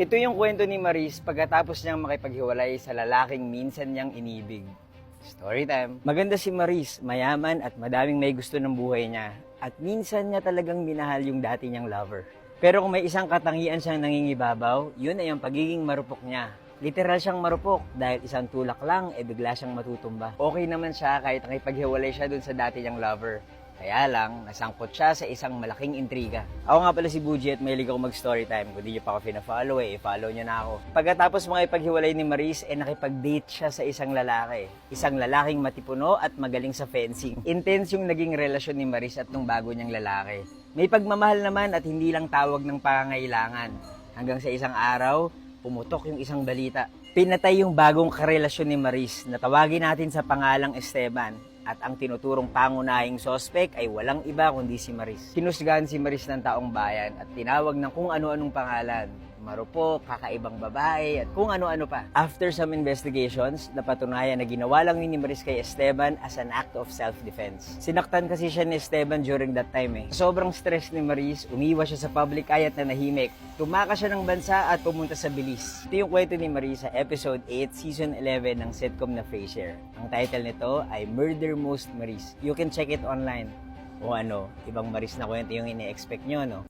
Ito yung kwento ni Maris pagkatapos niyang makipaghiwalay sa lalaking minsan niyang inibig. Story time. Maganda si Maris, mayaman at madaming may gusto ng buhay niya. At minsan niya talagang minahal yung dati niyang lover. Pero kung may isang katangian siyang nangingibabaw, yun ay ang pagiging marupok niya. Literal siyang marupok dahil isang tulak lang e bigla siyang matutumba. Okay naman siya kahit nakipaghiwalay siya dun sa dati niyang lover. Kaya lang, nasangkot siya sa isang malaking intriga. Ako nga pala si Buji at mahilig ako mag-story time. Kung di niyo pa ako fina-follow eh, follow niyo na ako. Pagkatapos makipaghiwalay ni Maris, eh nakipag-date siya sa isang lalaki. Isang lalaking matipuno at magaling sa fencing. Intense yung naging relasyon ni Maris at nung bago niyang lalaki. May pagmamahal naman at hindi lang tawag ng pangangailangan. Hanggang sa isang araw, pumutok yung isang balita. Pinatay yung bagong karelasyon ni Maris na tawagin natin sa pangalang Esteban at ang tinuturong pangunahing sospek ay walang iba kundi si Maris. Kinusgahan si Maris ng taong bayan at tinawag ng kung ano-anong pangalan. Marupok, kakaibang babae, at kung ano-ano pa. After some investigations, napatunayan na ginawa lang ni Maris kay Esteban as an act of self-defense. Sinaktan kasi siya ni Esteban during that time eh. Sobrang stress ni Maris, umiwas siya sa public eye at nanahimik. Tumakas siya ng bansa at pumunta sa Belize. Ito yung kwento ni Maris sa episode 8, season 11 ng sitcom na Frasier. Ang title nito ay Murder Most Maris. You can check it online. O ano, ibang Maris na kwento yung ini-expect nyo, no?